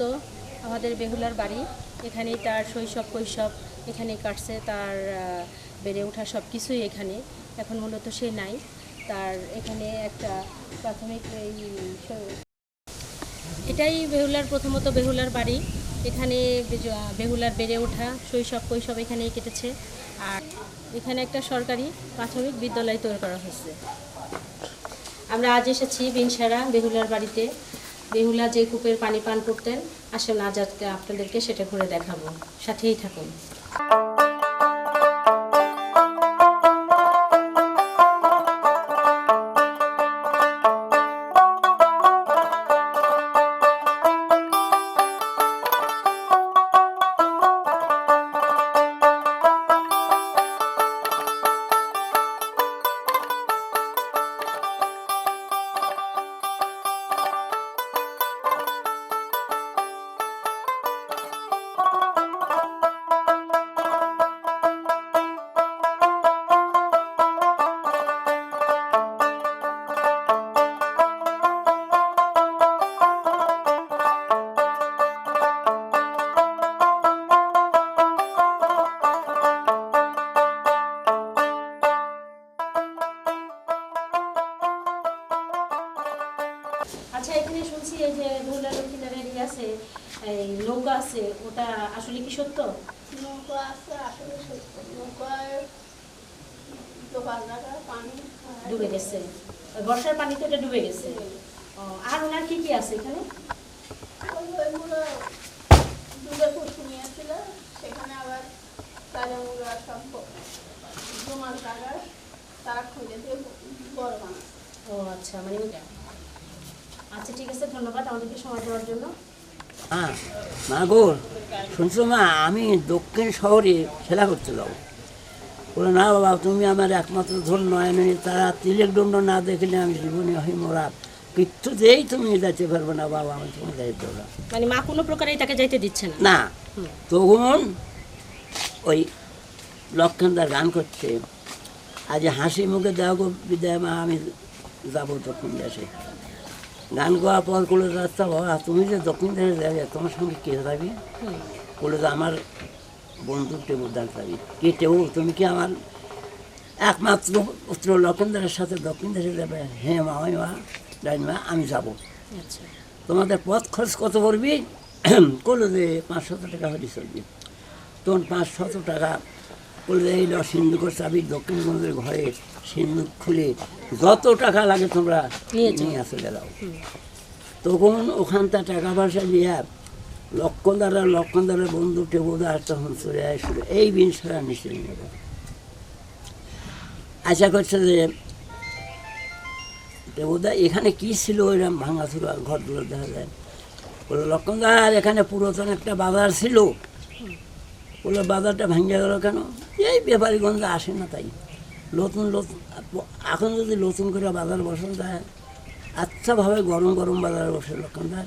মূলত আমাদের বেহুলার বাড়ি। এখানেই তার শৈশব কৈশব এখানেই কাটছে, তার বেড়ে ওঠা সব কিছুই এখানে। এখন মূলত সে নাই। তার এখানে একটা প্রাথমিক এই এটাই বেহুলার, প্রথমত বেহুলার বাড়ি। এখানে বেহুলার বেড়ে ওঠা, শৈশব কৈশব এখানেই কেটেছে। আর এখানে একটা সরকারি প্রাথমিক বিদ্যালয় তৈরি করা হয়েছে। আমরা আজ এসেছি বিনসারা বেহুলার বাড়িতে। বেহুলা যে কূপের পানি পান করতেন আসেন আজ আজকে আপনাদেরকে সেটা ঘুরে দেখাবো। সাথেই থাকুন। আচ্ছা এখানে শুনছি এই যে বেহুলা লক্ষ্মীদের এরিয়া আছে এই নৌকা আছে ওটা আসলে কি সত্য? নৌকা আছে আসলে সত্য। নৌকায় পানি ডুবে গেছে। বর্ষার পানিতে এটা ডুবে গেছে। আর ওনার কি কি আছে এখানে? ডুবে নিয়েছিল সেখানে আবার তাজামুরা সব জমার জায়গা তারা খুঁজে দিয়ে বড় বানাচ্ছে ও আচ্ছা মানে। আচ্ছা ঠিক আছে ধন্যবাদ আমাদেরকে সময় দেওয়ার জন্য। হ্যাঁ মা গো শুনছো মা আমি দক্ষিণ শহরে খেলা করতে যাব। বলে না বাবা তুমি আমার একমাত্র ধন নয় নয় তারা তিলেক দণ্ড না দেখলে আমি জীবনে হই মোরা। কিছুতেই তুমি যেতে পারবে না বাবা আমি তুমি যাইতে না। মানে মা কোনো প্রকারেই তাকে যাইতে দিচ্ছে না। না তখন ওই লক্ষণদার গান করছে আজ হাসি মুখে দেওয়া গো বিদায় মা আমি যাব তখন দেশে। গান গাওয়ার পর করলে রাস্তা বাবা তুমি যে দক্ষিণ দেশে যাবে তোমার সঙ্গে কে যাবি? বলে যে আমার বন্ধু টেবুদার যাবি। কে টেবু তুমি কি আমার একমাত্র পুত্র লক্ষণদারের সাথে দক্ষিণ দেশে যাবে? হ্যাঁ মা ওই মা মা আমি যাব। আচ্ছা। তোমাদের পথ খরচ কত পড়বি? করল যে পাঁচশত টাকা হলে চলবি। তখন পাঁচশত টাকা ল সিন্ধুকের চাবি দক্ষিণগঞ্জের ঘরে সিন্ধুক খুলে যত টাকা লাগে তোমরা নিয়ে চলে যাও তখন ওখানটা টাকা পয়সা নিয়ে লক্ষণদারা লক্ষণদারের বন্ধু টেবুদার তখন চলে আসছিল এই বিনসারা নিশ্চয় নেবে আশা করছে যে টেবুদা এখানে কি ছিল ওইরকম ভাঙাচুরা ঘরগুলো দেখা যায়। বলে লক্ষণদার এখানে পুরাতন একটা বাজার ছিল। বলে বাজারটা ভেঙে গেল কেন? এই ব্যাপারীগঞ্জে আসে না তাই। নতুন নতুন এখন যদি নতুন করে বাজার বসানো যায় আচ্ছাভাবে গরম গরম বাজার বসে লক্ষণদার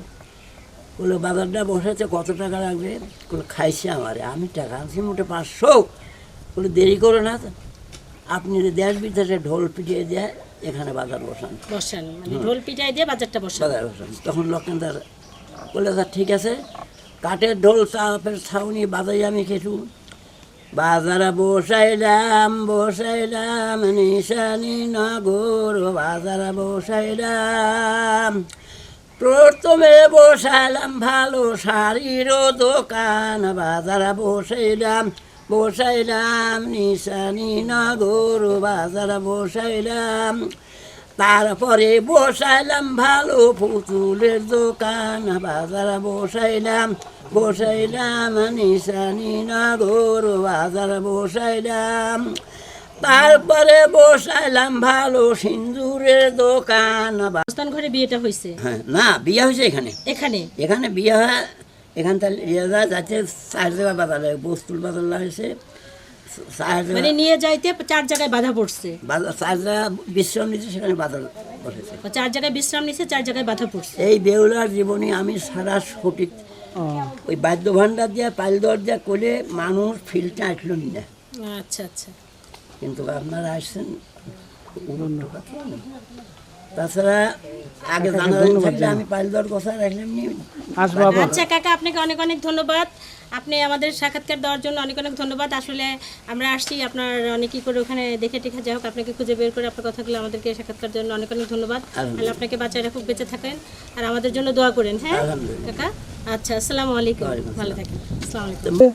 বলে বাজারটা বসেছে কত টাকা লাগবে? বলে খাইছে আমারে আমি টাকা আনছি মোটে পাঁচশো। বলে দেরি করো না আপনি দেশ বিদেশে ঢোল পিটিয়ে দেয় এখানে বাজার বসান। বসান মানে ঢোল পিটাই দিয়ে বাজারটা বসান। বাজার বসান। তখন লক্ষণদার বলে স্যার ঠিক আছে কাঠের ঢোল চাপের ছাউনি বাজাই আমি কিছু। বাজার বসাইলাম বসাইলাম, নিশানি নগর, বাজারে বসাইলাম। প্রথমে বসাইলাম ভালো শাড়ির দোকান, বাজারে বসাইলাম বসাইলাম নিশানি নগর, বাজারে বসাইলাম। তারপরে বসাইলাম ভালো পুতুলের দোকান বাজার বসাইলাম বসাইলাম নিশানি নগর বাজার বসাইলাম। তারপরে বসাইলাম ভালো সিন্দুরের দোকান বা- অবস্থান ঘরে বিয়েটা হয়েছে? হ্যাঁ না বিয়ে হয়েছে এখানে। এখানে? এখানে বিয়ে হয় এখান থেকে ইয়ে যাচ্ছে চার জায়গায় বাজারে বস্তুর বাজার লাগছে চার মানে নিয়ে যাইতে চার জায়গায় বাধা পড়ছে। চার জায়গায় বিশ্রাম নিচ্ছে সেখানে বসেছে। ও চার জায়গায় বিশ্রাম নিছে চার জায়গায় বাধা পড়ছে। এই বেউলার জীবনে আমি সারা সঠিক ওই বাদ্য ভাণ্ডার দিয়ে পাইল দরজা করে মানুষ ফিল্ডটা আসলো না আচ্ছা আচ্ছা। কিন্তু আপনারা আসছেন উড়ন্ত কথা। তাছাড়া আগে থাকলে আমি পাইল দেওয়ার কথা রাখলাম নি। আচ্ছা কাকা আপনাকে অনেক অনেক ধন্যবাদ। আপনি আমাদের সাক্ষাৎকার দেওয়ার জন্য অনেক অনেক ধন্যবাদ। আসলে আমরা আসছি আপনার অনেকই করে ওখানে দেখে টেখে যাই হোক আপনাকে খুঁজে বের করে আপনার কথাগুলো আমাদেরকে সাক্ষাৎকার জন্য অনেক অনেক ধন্যবাদ। তাহলে আপনাকে বাচ্চারা খুব বেঁচে থাকেন। আর আমাদের জন্য দোয়া করেন হ্যাঁ। কাকা আচ্ছা আসসালামু আলাইকুম। ভালো থাকেন। আসসালামু আলাইকুম।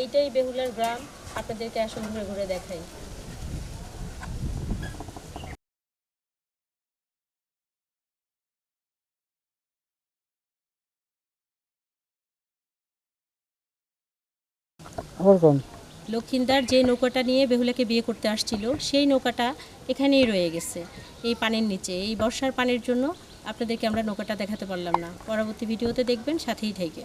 এইটাই বেহুলার গ্রাম। আপনাদেরকে আসুন ঘুরে ঘুরে দেখাই। কোন লক্ষিন্দার যে নৌকাটা নিয়ে বেহুলাকে বিয়ে করতে আসছিল, সেই নৌকাটা এখানেই রয়ে গেছে, এই পানির নিচে। এই বর্ষার পানির জন্য আপনাদেরকে আমরা নৌকাটা দেখাতে পারলাম না। পরবর্তী ভিডিওতে দেখবেন, সাথেই থেকে